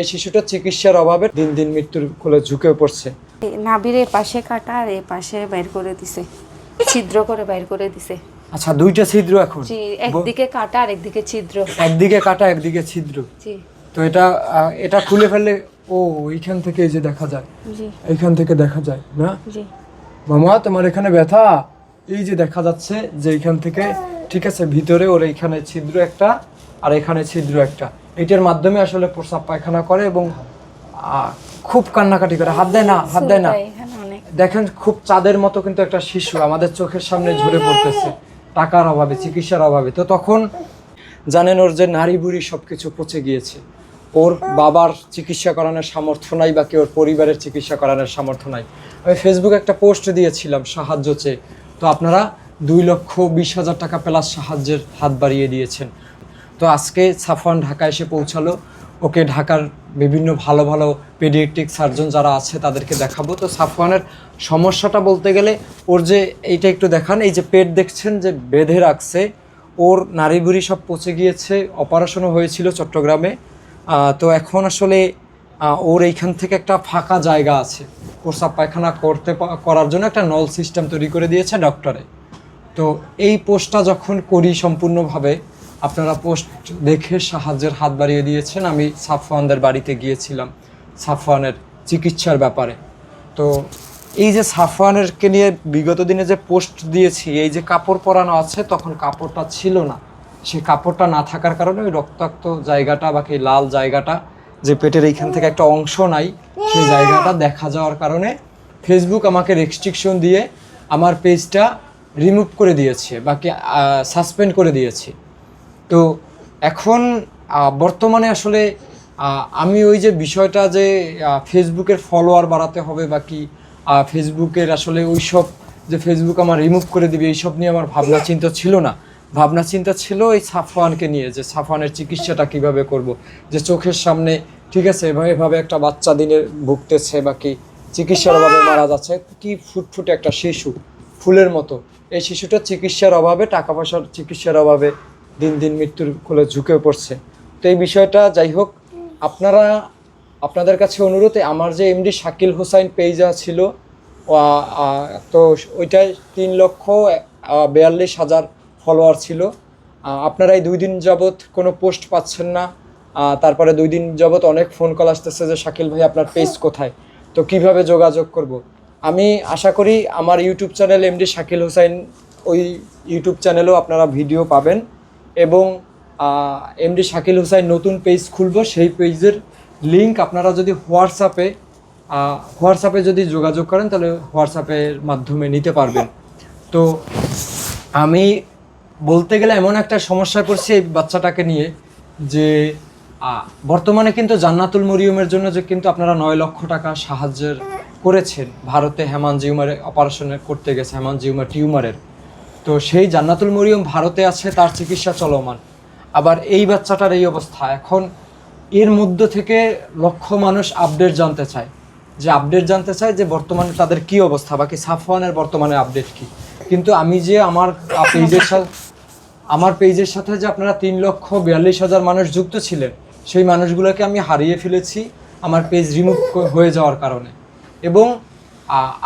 এই শিশুটা চিকিৎসার অভাবে দিন দিন মৃত্যুর কোলে ঝুঁকে পড়ছে। নাভির এ পাশে কাটা আর এ পাশে বাইর করে দিছে। ছিদ্র করে বাইর করে দিছে। আচ্ছা দুইটা ছিদ্র এখন? জি একদিকে কাটা আর একদিকে ছিদ্র। একদিকে কাটা একদিকে ছিদ্র? জি। তো এটা এটা খুলে ফেললে ও এইখান থেকে এই যে দেখা যায়। জি। এইখান থেকে দেখা যায় না? জি। মামা তোমার এখানে ব্যথা? এই যে দেখা যাচ্ছে যে এইখান থেকে ঠিক আছে ভিতরে ওর এইখানে ছিদ্র একটা আর এখানে ছিদ্র একটা। এটার মাধ্যমে আসলে প্রস্রাব পায়খানা করে এবং খুব কান্নাকাটি করে। হাত দেয় না হাত দেয় না। দেখেন খুব চাঁদের মতো কিন্তু একটা শিশু আমাদের চোখের সামনে ঝরে পড়তেছে। টাকার অভাবে চিকিৎসার অভাবে। তো তখন জানেন ওর যে নারী বুড়ি সব কিছু পচে গিয়েছে। ওর বাবার চিকিৎসা করানোর সামর্থ্য নাই বা কি ওর পরিবারের চিকিৎসা করানোর সামর্থ্য নাই। আমি ফেসবুকে একটা পোস্ট দিয়েছিলাম সাহায্য চেয়ে। তো আপনারা দুই লক্ষ বিশ হাজার টাকা প্লাস সাহায্যের হাত বাড়িয়ে দিয়েছেন। তো আজকে সাফওয়ান ঢাকা এসে পৌঁছালো। ওকে ঢাকার বিভিন্ন ভালো ভালো পেডিয়াট্রিক সার্জন যারা আছে তাদেরকে দেখাবো। তো সাফওয়ানের সমস্যাটা বলতে গেলে ওর যে এইটা একটু দেখান, এই যে পেট দেখছেন যে বেঁধে রাখছে, ওর নারী বুড়ি সব পচে গিয়েছে, অপারেশনও হয়েছিল চট্টগ্রামে। তো এখন আসলে ওর এইখান থেকে একটা ফাঁকা জায়গা আছে। প্রস্রাব পায়খানা করতে করার জন্য একটা নল সিস্টেম তৈরি করে দিয়েছে ডক্টরে। তো এই পোস্টটা যখন করি সম্পূর্ণভাবে আপনারা পোস্ট দেখে সাহায্যের হাত বাড়িয়ে দিয়েছেন। আমি সাফওয়ানদের বাড়িতে গিয়েছিলাম, সাফওয়ানের চিকিৎসার ব্যাপারে। তো এই যে সাফওয়ানেরকে নিয়ে বিগত দিনে যে পোস্ট দিয়েছি, এই যে কাপড় পরানো আছে, তখন কাপড়টা ছিল না। সেই কাপড়টা না থাকার কারণে ওই রক্তাক্ত জায়গাটা বা কি লাল জায়গাটা যে পেটের এইখান থেকে একটা অংশ নাই, সেই জায়গাটা দেখা যাওয়ার কারণে ফেসবুক আমাকে রেস্ট্রিকশন দিয়ে আমার পেজটা রিমুভ করে দিয়েছে, বাকি সাসপেন্ড করে দিয়েছে। তো এখন বর্তমানে আসলে আমি ওই যে বিষয়টা যে ফেসবুকের ফলোয়ার বাড়াতে হবে বা কি ফেসবুকের আসলে ওই সব যে ফেসবুক আমার রিমুভ করে দিবে এইসব নিয়ে আমার ভাবনা চিন্তা ছিল না। ভাবনা চিন্তা ছিল এই সাফওয়ানকে নিয়ে, যে সাফওয়ানের চিকিৎসাটা কীভাবে করব, যে চোখের সামনে, ঠিক আছে, এভাবে এভাবে একটা বাচ্চা দিনে ভুগতেছে বা কি, চিকিৎসার অভাবে মারা যাচ্ছে, কি ফুটফুটে একটা শিশু, ফুলের মতো। এই শিশুটা চিকিৎসার অভাবে, টাকা পয়সার চিকিৎসার অভাবে দিন দিন মৃত্যুর কোলে ঝুঁকে পড়ছে। তো এই বিষয়টা যাই হোক, আপনারা, আপনাদের কাছে অনুরোধ আমার যে এমডি শাকিল হোসাইন পেজা ছিল তো ওইটায় তিন লক্ষ বিয়াল্লিশ হাজার ফলোয়ার ছিল। আপনারা এই দুই দিন যাবৎ কোনো পোস্ট পাচ্ছেন না। তারপরে দুই দিন যাবৎ অনেক ফোন কল আসতেছে যে, শাকিল ভাই, আপনার পেজ কোথায়? তো কীভাবে যোগাযোগ করব। আমি আশা করি আমার YouTube channel MD Shakil Hossain, ওই ইউটিউব চ্যানেলেও আপনারা ভিডিও পাবেন। এবং এমডি শাকিল হোসাইন নতুন পেজ খুলব, সেই পেজের লিংক আপনারা যদি হোয়াটসঅ্যাপে হোয়াটসঅ্যাপে যদি যোগাযোগ করেন, তাহলে হোয়াটসঅ্যাপের মাধ্যমে নিতে পারবেন। তো আমি বলতে গেলে এমন একটা সমস্যায় পড়ছি এই বাচ্চাটাকে নিয়ে যে বর্তমানে কিন্তু জান্নাতুল মরিয়মের জন্য যে কিন্তু আপনারা নয় লক্ষ টাকা সাহায্যের করেছেন। ভারতে হেমানজিউমারে অপারেশন করতে গেছে হেমান জিউমার টিউমারের। তো সেই জান্নাতুল মরিয়ম ভারতে আছে, তার চিকিৎসা চলমান। আবার এই বাচ্চাটার এই অবস্থা। এখন এর মধ্য থেকে লক্ষ মানুষ আপডেট জানতে চায়। যে আপডেট জানতে চায় যে বর্তমানে তাদের কি অবস্থা, বাকি সাফওয়ানের বর্তমানে আপডেট কি। কিন্তু আমি যে আমার পেজের সাথে আমার পেজের সাথে যে আপনারা তিন লক্ষ বিয়াল্লিশ হাজার মানুষ যুক্ত ছিলেন, সেই মানুষগুলোকে আমি হারিয়ে ফেলেছি আমার পেজ রিমুভ হয়ে যাওয়ার কারণে। এবং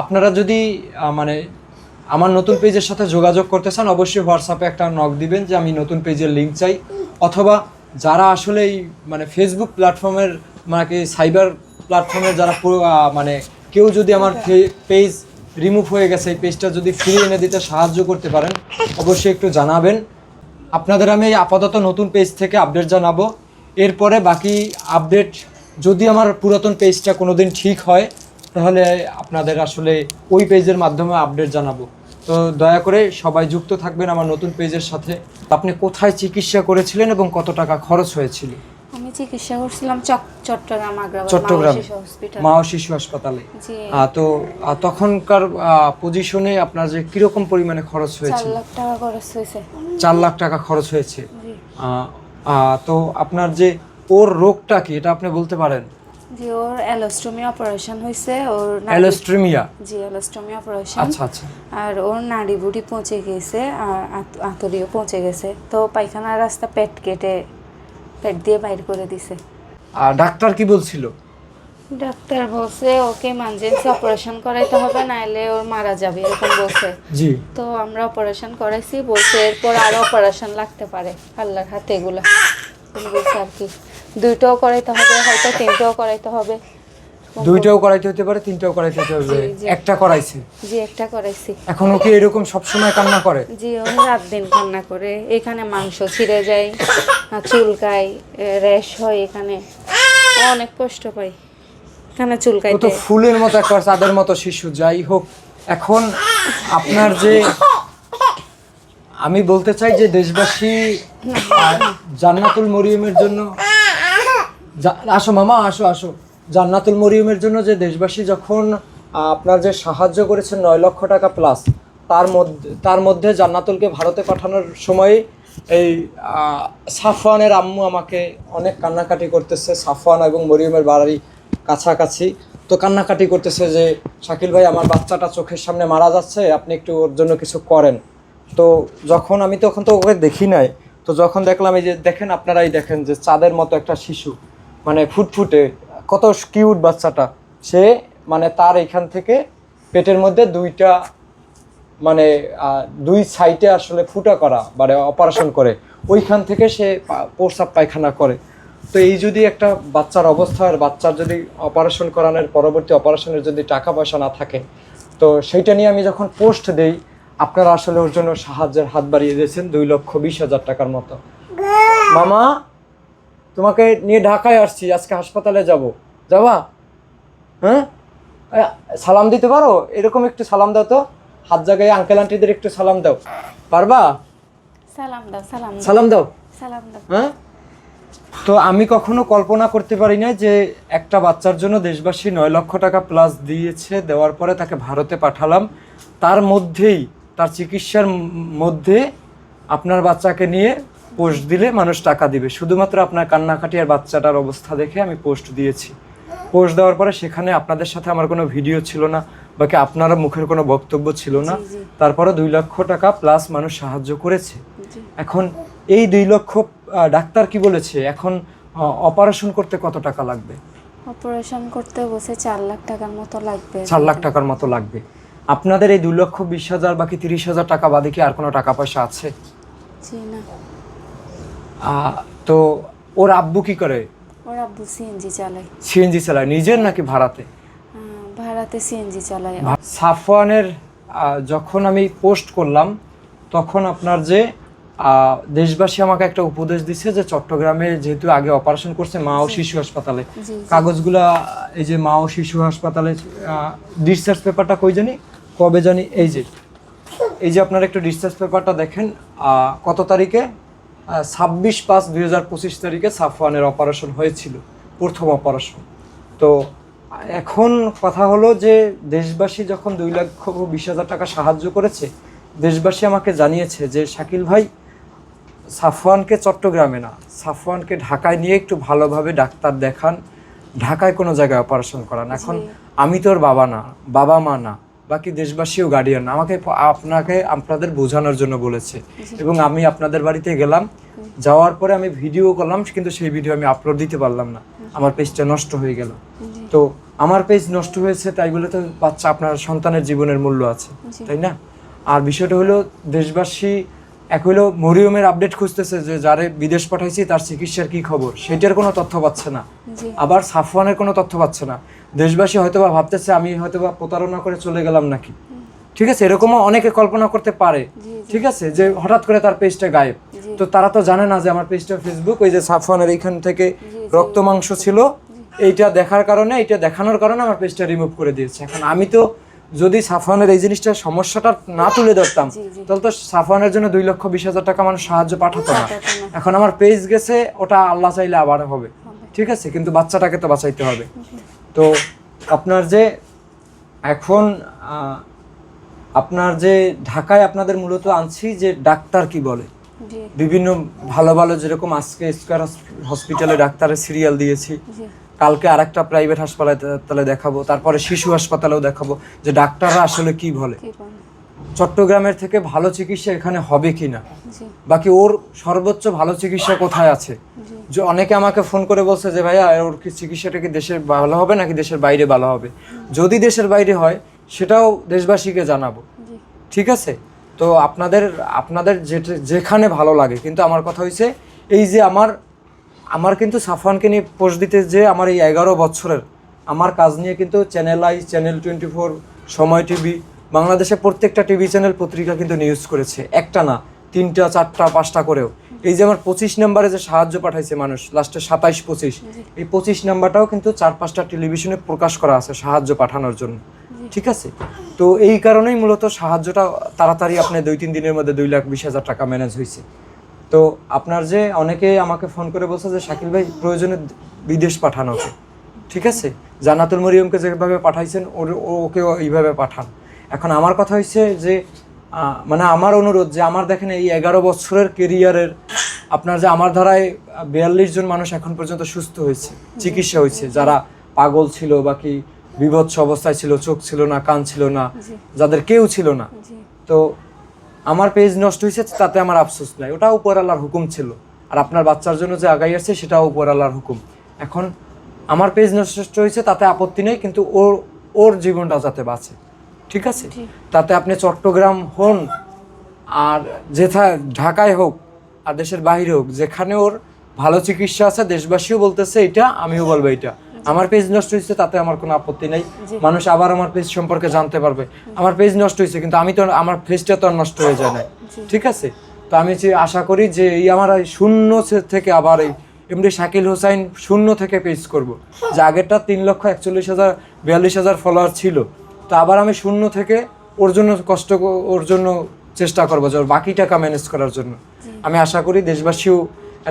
আপনারা যদি মানে আমার নতুন পেজের সাথে যোগাযোগ করতে চান অবশ্যই হোয়াটসঅ্যাপে একটা নক দিবেন যে আমি নতুন পেজের লিঙ্ক চাই। অথবা যারা আসলে এই মানে ফেসবুক প্ল্যাটফর্মের মানে সাইবার প্ল্যাটফর্মের যারা মানে কেউ যদি আমার পেজ রিমুভ হয়ে গেছে এই পেজটা যদি ফিরিয়ে এনে দিতে সাহায্য করতে পারেন অবশ্যই একটু জানাবেন। আপনাদের আমি আপাতত নতুন পেজ থেকে আপডেট জানাব। এরপরে বাকি আপডেট যদি আমার পুরাতন পেজটা কোনো দিন ঠিক হয় তাহলে আপনাদের আসলে ওই পেজের মাধ্যমে আপডেট জানাব। তো দয়া করে সবাই যুক্ত থাকবেন আমার নতুন পেজের সাথে। আপনি কোথায় চিকিৎসা করেছিলেন এবং কত টাকা খরচ হয়েছিল? আমি চিকিৎসা করছিলাম চট্টগ্রাম আগ্রাবাদ চট্টগ্রাম। মা ও শিশু হাসপাতালে। তো তখনকার পজিশনে আপনার যে কীরকম পরিমাণে খরচ চার হয়েছিল? লাখ টাকা খরচ হয়েছে। চার লাখ টাকা খরচ হয়েছে। তো আপনার যে ওর রোগটা কি এটা আপনি বলতে পারেন? জি ওর অ্যালোস্টোমি অপারেশন হয়েছে ওর অ্যালোস্ট্রিমিয়া? জি অ্যালোস্টোমি অপারেশন। আচ্ছা আচ্ছা। আর ওর নাড়ি বুড়ি পৌঁছে গেছে আর আত- আঁতড়িও পৌঁছে গেছে। তো পায়খানার রাস্তা পেট কেটে পেট দিয়ে বাইর করে দিছে। আর ডাক্তার কি বলছিল? ডাক্তার বলছে ওকে ইমার্জেন্সি অপারেশন করাইতে হবে নাহলে ওর মারা যাবে এরকম বলছে। জি। তো আমরা অপারেশন করাইছি বলছে এরপর আরও অপারেশন লাগতে পারে আল্লাহর হাতে এগুলো। বলছে আর কি। দুইটাও করাইতে হবে হয়তো তিনটাও করাইতে হবে। দুইটাও করাইতে হতে পারে তিনটাও করাইতে হতে হবে। একটা করাইছে? জি একটা করাইছি। এখনও কি এরকম সব সময় কান্না করে? জি ও রাত দিন কান্না করে। এখানে মাংস ছিঁড়ে যায় আর চুলকায় র্যাশ হয় এখানে। অনেক কষ্ট পাই এখানে ও তো ফুলের মতো একটা চাঁদের মতো শিশু যাই হোক। এখন আপনার যে আমি বলতে চাই যে দেশবাসী জান্নাতুল মরিয়মের জন্য আসো মামা, আসো আসো। জান্নাতুল মরিয়মের জন্য যে দেশবাসী যখন আপনার যে সাহায্য করেছেন নয় লক্ষ টাকা প্লাস তার মধ্যে তার মধ্যে জান্নাতুলকে ভারতে পাঠানোর সময় এই সাফওয়ানের আম্মু আমাকে অনেক কান্নাকাটি করতেছে, সাফওয়ান এবং মরিয়মের বাড়ি কাছাকাছি। তো কান্নাকাটি করতেছে যে, শাকিল ভাই, আমার বাচ্চাটা চোখের সামনে মারা যাচ্ছে, আপনি একটু ওর জন্য কিছু করেন। তো যখন আমি তখন তো ওকে দেখি নাই, তো যখন দেখলাম এই যে, দেখেন আপনারাই দেখেন যে, চাঁদের মতো একটা শিশু। মানে ফুটফুটে কত কিউট বাচ্চাটা। সে মানে তার এখান থেকে পেটের মধ্যে দুইটা মানে দুই সাইডে আসলে ফুটা করা মানে অপারেশন করে। ওইখান থেকে সে প্রস্রাব পায়খানা করে। তো এই যদি একটা বাচ্চার অবস্থা আর বাচ্চার যদি অপারেশন করানোর পরবর্তী অপারেশনের যদি টাকা পয়সা না থাকে তো সেইটা নিয়ে আমি যখন পোস্ট দেই আপনারা আসলে ওর জন্য সাহায্যের হাত বাড়িয়ে দিয়েছেন দুই লক্ষ বিশ হাজার টাকার মতো। মামা তোমাকে নিয়ে ঢাকায় আসছি আজকে হাসপাতালে যাব। যাবা? হ্যাঁ? সালাম দিতে পারো? এরকম একটু সালাম দাও তো। হাত জায়গায় আঙ্কেল আন্টিদের একটু সালাম দাও। পারবা? সালাম দাও সালাম দাও। সালাম দাও। সালাম দাও। হ্যাঁ? তো আমি কখনো কল্পনা করতে পারি না যে একটা বাচ্চার জন্য দেশবাসী নয় লক্ষ টাকা প্লাস দিয়েছে দেওয়ার পরে তাকে ভারতে পাঠালাম। তার মধ্যেই তার চিকিৎসার মধ্যে আপনার বাচ্চাকে নিয়ে পোস্ট দিলে মানুষ টাকা দিবে। শুধুমাত্র আপনার কান্নাকাটি আর বাচ্চাটার অবস্থা দেখে আমি পোস্ট দিয়েছি। পোস্ট দেওয়ার পরে সেখানে আপনাদের সাথে আমার কোনো ভিডিও ছিল না বাকি আপনারও মুখের কোনো বক্তব্য ছিল না। তারপরে দুই লক্ষ টাকা প্লাস মানুষ সাহায্য করেছে। এখন এই দুই লক্ষ ডাক্তার কি বলেছে? এখন অপারেশন করতে কত টাকা লাগবে? অপারেশন করতে বসে চার লাখ টাকার মতো লাগবে। চার লাখ টাকার মতো লাগবে। আপনাদের এই দুই লক্ষ বিশ হাজার বাকি তিরিশ হাজার টাকা বাদে কি আর কোনো টাকা পয়সা আছে? জি না। তো ওর আব্বু কি করে? ওর আব্বু সিএনজি চালায়। সিএনজি চালায়। নিজের নাকি ভাড়াতে? ভাড়াতে সিএনজি চালায়। সাফওয়ানের যখন আমি পোস্ট করলাম তখন আপনার যে দেশবাসী আমাকে একটা উপদেশ দিচ্ছে যে চট্টগ্রামে যেহেতু আগে অপারেশন করছে মা ও শিশু হাসপাতালে। কাগজগুলা এই যে মা ও শিশু হাসপাতালে ডিসচার্জ পেপারটা কই জানি? কবে জানি? এই যে। এই যে আপনার একটু ডিসচার্জ পেপারটা দেখেন কত তারিখে? ছাব্বিশ পাঁচ দুই হাজার পঁচিশ তারিখে সাফওয়ানের অপারেশন হয়েছিল প্রথম অপারেশন। তো এখন কথা হলো যে দেশবাসী যখন দুই লক্ষ বিশ হাজার টাকা সাহায্য করেছে দেশবাসী আমাকে জানিয়েছে যে শাকিল ভাই সাফওয়ানকে চট্টগ্রামে না সাফওয়ানকে ঢাকায় নিয়ে একটু ভালোভাবে ডাক্তার দেখান। ঢাকায় কোনো জায়গায় অপারেশন করান। এখন আমি তোর বাবা না বাবা মা না। বাকি দেশবাসীও গার্ডিয়ান আমাকে আপনাকে আপনাদের বোঝানোর জন্য বলেছে। এবং আমি আপনাদের বাড়িতে গেলাম। যাওয়ার পরে আমি ভিডিও করলাম কিন্তু সেই ভিডিও আমি আপলোড দিতে পারলাম না। আমার পেজটা নষ্ট হয়ে গেল। তো আমার পেজ নষ্ট হয়েছে তাই বলে তো বাচ্চা আপনার সন্তানের জীবনের মূল্য আছে তাই না? আর বিষয়টা হলো দেশবাসী এক হলো মরিয়মের আপডেট খুঁজতেছে যে যারে বিদেশ পাঠাইছি তার চিকিৎসার কি খবর? সেটার কোনো তথ্য পাচ্ছে না। আবার সাফওয়ানের কোনো তথ্য পাচ্ছে না। দেশবাসী হয়তোবা ভাবতেছে আমি হয়তোবা প্রতারণা করে চলে গেলাম নাকি? ঠিক আছে এরকমও অনেকে কল্পনা করতে পারে। ঠিক আছে যে হঠাৎ করে তার পেজটা গায়েব। তো তারা তো জানে না যে আমার পেজটা ফেসবুক ওই যে সাফওয়ানের এইখান থেকে রক্ত মাংস ছিল এইটা দেখার কারণে এইটা দেখানোর কারণে আমার পেজটা রিমুভ করে দিয়েছে। এখন আমি তো যদি সাফওয়ানের এই জিনিসটা সমস্যাটা না তুলে ধরতাম। তাহলে তো সাফওয়ানের জন্য দুই লক্ষ বিশ হাজার টাকা মানুষ সাহায্য পাঠাতো না। এখন আমার পেজ গেছে ওটা আল্লাহ চাইলে আবার হবে। ঠিক আছে? কিন্তু বাচ্চাটাকে তো বাঁচাইতে হবে। তো আপনার যে এখন আপনার যে ঢাকায় আপনাদের মূলত আনছি যে ডাক্তার কি বলে? বিভিন্ন ভালো ভালো যেরকম আজকে স্কয়ার হসপিটালে ডাক্তারের সিরিয়াল দিয়েছি। কালকে আরেকটা প্রাইভেট হাসপাতালে দেখাবো তারপরে শিশু হাসপাতালেও দেখাবো যে ডাক্তাররা আসলে কি বলে। চট্টগ্রামের থেকে ভালো চিকিৎসা এখানে হবে কি না? বাকি ওর সর্বোচ্চ ভালো চিকিৎসা কোথায় আছে? যে অনেকে আমাকে ফোন করে বলছে যে ভাইয়া ওর কি চিকিৎসাটা কি দেশের ভালো হবে নাকি দেশের বাইরে ভালো হবে? যদি দেশের বাইরে হয় সেটাও দেশবাসীকে জানাব। ঠিক আছে? তো আপনাদের আপনাদের যেখানে ভালো লাগে। কিন্তু আমার কথা হয়েছে এই যে আমার আমার কিন্তু সাফওয়ানকে নিয়ে পোস্ট দিতে যে আমার এই এগারো বছরের আমার কাজ নিয়ে কিন্তু channel I channel twenty four Somoy TV বাংলাদেশের প্রত্যেকটা টিভি চ্যানেল পত্রিকা কিন্তু নিউজ করেছে। একটা না তিনটা চারটা পাঁচটা করেও। এই যে আমার পঁচিশ নাম্বারে যে সাহায্য পাঠাইছে মানুষ লাস্টে সাতাইশ পঁচিশ এই পঁচিশ নাম্বারটাও কিন্তু চার পাঁচটা টেলিভিশনে প্রকাশ করা আছে সাহায্য পাঠানোর জন্য। ঠিক আছে? তো এই কারণেই মূলত সাহায্যটা তাড়াতাড়ি আপনি দুই তিন দিনের মধ্যে দুই লাখ বিশ হাজার টাকা ম্যানেজ হয়েছে তো আপনার যে অনেকে আমাকে ফোন করে বলছে যে শাকিল ভাই প্রয়োজনে বিদেশ পাঠানো ওকে। ঠিক আছে? জানাতুল মরিয়মকে যেভাবে পাঠাইছেন ওর ও- ওকেও এইভাবে পাঠান। এখন আমার কথা হচ্ছে যে মানে আমার অনুরোধ যে আমার দেখেন এই এগারো বছরের কেরিয়ারের আপনার যে আমার ধারায় বিয়াল্লিশ জন মানুষ এখন পর্যন্ত সুস্থ হয়েছে চিকিৎসা হয়েছে। যারা পাগল ছিল বা কি বিভৎস অবস্থায় ছিল চোখ ছিল না কান ছিল না যাদের কেউ ছিল না। তো আমার পেজ নষ্ট হয়েছে তাতে আমার আফসোস নাই। ওটা উপর আল্লাহর হুকুম ছিল। আর আপনার বাচ্চার জন্য যে আগাই আসছে সেটাও উপর আল্লাহর হুকুম। এখন আমার পেজ নষ্ট হয়েছে তাতে আপত্তি নেই কিন্তু ওর ওর জীবনটা যাতে বাঁচে। ঠিক আছে? তাতে আপনি চট্টগ্রাম হন আর যেথা ঢাকায় হোক আর দেশের বাইরে হোক যেখানে ওর ভালো চিকিৎসা আছে দেশবাসীও বলতেছে এটা আমিও বলব এটা। আমার পেজ নষ্ট হয়েছে তাতে আমার কোনো আপত্তি নেই। মানুষ আবার আমার পেজ সম্পর্কে জানতে পারবে। আমার পেজ নষ্ট হয়েছে কিন্তু আমি তো আমার পেজটা তো আর নষ্ট হয়ে যায় না ঠিক আছে? তো আমি যে আশা করি যে এই আমার এই শূন্য থেকে আবার এই এমনি শাকিল হোসাইন শূন্য থেকে পেজ করব। যে আগেরটা তিন লক্ষ একচল্লিশ হাজার বিয়াল্লিশ হাজার ফলোয়ার ছিল। তো আবার আমি শূন্য থেকে ওর জন্য কষ্ট ওর জন্য চেষ্টা করব যে ওর বাকি টাকা ম্যানেজ করার জন্য। আমি আশা করি দেশবাসীও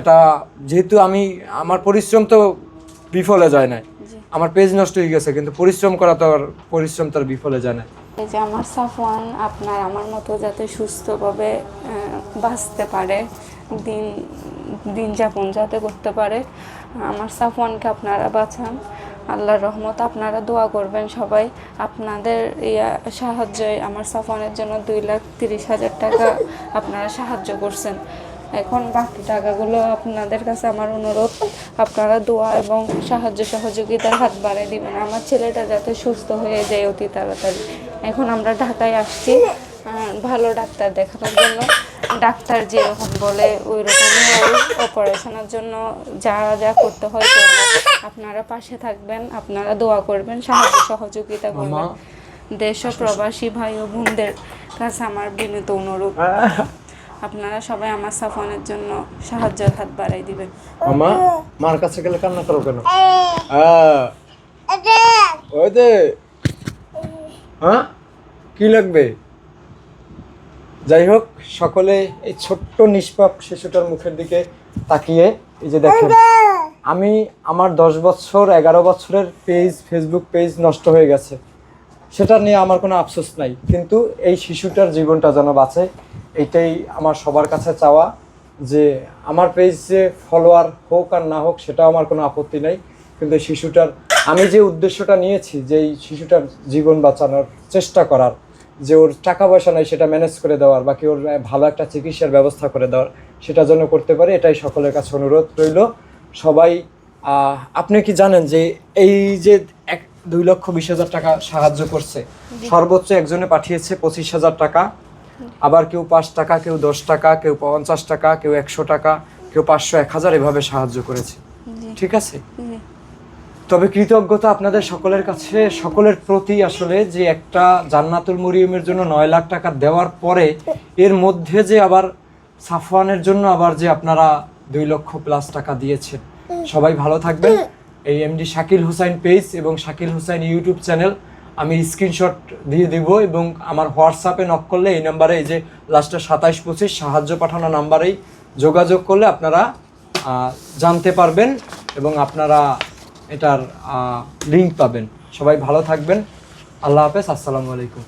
এটা যেহেতু আমি আমার পরিশ্রম তো বিফলে যায় না আমার পেজ নষ্ট হয়ে গেছে কিন্তু পরিশ্রম করা তো আর পরিশ্রম তো আর বিফলে যায় না এই যে আমার সাফওয়ান আপনার আমার মতো যাতে সুস্থভাবে বাঁচতে পারে দিন দিন যাপন যাতে করতে পারে আমার সাফওয়ানকে আপনারা বাঁচান। আল্লাহর রহমত আপনারা দোয়া করবেন সবাই। আপনাদের ইয়া সাহায্যে আমার সাফওয়ানের জন্য দুই লাখ তিরিশ হাজার টাকা আপনারা সাহায্য করছেন। এখন বাকি টাকাগুলো আপনাদের কাছে আমার অনুরোধ আপনারা দোয়া এবং সাহায্য সহযোগিতার হাত বাড়িয়ে দিবেন। আমার ছেলেটা যাতে সুস্থ হয়ে যায় অতি তাড়াতাড়ি। এখন আমরা ঢাকায় আসছি ভালো ডাক্তার দেখানোর জন্য। ডাক্তার যেরকম বলে ওই রকমই অপারেশনের জন্য যা যা করতে হয় আপনারা পাশে থাকবেন আপনারা দোয়া করবেন সাহায্য সহযোগিতা করবেন। দেশ প্রবাসী ভাই ও বোনদের কাছে আমার বিনীত অনুরোধ। আপনারা সবাই আমার সাফনের জন্য সাহায্যের হাত বাড়াই দিবেন। মামা মার কাছে গেলে কান্না করো কেন? ওই দে। হ্যাঁ? কি লাগবে? যাই হোক সকলে এই ছোট্ট নিষ্পাপ শিশুটার মুখের দিকে তাকিয়ে এই যে দেখেন আমি আমার দশ বছর এগারো বছরের পেজ ফেসবুক পেজ নষ্ট হয়ে গেছে। সেটা নিয়ে আমার কোনো আফসোস নাই। কিন্তু এই শিশুটার জীবনটা যেন বাঁচে এইটাই আমার সবার কাছে চাওয়া যে আমার পেজ ফলোয়ার হোক আর না হোক সেটা আমার কোনো আপত্তি নাই। কিন্তু শিশুটার, আমি যে উদ্দেশ্যটা নিয়েছি যে এই শিশুটার জীবন বাঁচানোর চেষ্টা করার, যে ওর টাকা পয়সা নাই সেটা ম্যানেজ করে দেওয়ার, বাকি ওর ভালো একটা চিকিৎসার ব্যবস্থা করে দেওয়ার, সেটা যেন করতে পারে, এটাই সকলের কাছে অনুরোধ রইল। সবাই আপনি কি জানেন যে এই যে এক দুই লক্ষ বিশ হাজার টাকা সাহায্য করছে। সর্বোচ্চ একজনে পাঠিয়েছে পঁচিশ হাজার টাকা। আবার কেউ পাঁচ টাকা কেউ দশ টাকা কেউ পঞ্চাশ টাকা কেউ একশো টাকা কেউ পাঁচশো এক হাজার এভাবে সাহায্য করেছে। ঠিক আছে? তবে কৃতজ্ঞতা আপনাদের সকলের কাছে সকলের প্রতি আসলে যে একটা জান্নাতুল মরিয়মের জন্য নয় লাখ টাকা দেওয়ার পরে এর মধ্যে যে আবার সাফওয়ানের জন্য আবার যে আপনারা দুই লক্ষ প্লাস টাকা দিয়েছেন। সবাই ভালো থাকবেন। এই এমডি শাকিল হুসাইন পেজ এবং শাকিল হুসাইন ইউটিউব চ্যানেল। আমি স্ক্রিনশট দিয়ে দিব এবং আমার হোয়াটসঅ্যাপে নক করলে এই নাম্বারে এই যে লাস্টে সাতাইশ পঁচিশ সাহায্য পাঠানো নাম্বারেই যোগাযোগ করলে আপনারা জানতে পারবেন এবং আপনারা এটার লিঙ্ক পাবেন। সবাই ভালো থাকবেন। আল্লাহ হাফেজ। আসসালামু আলাইকুম।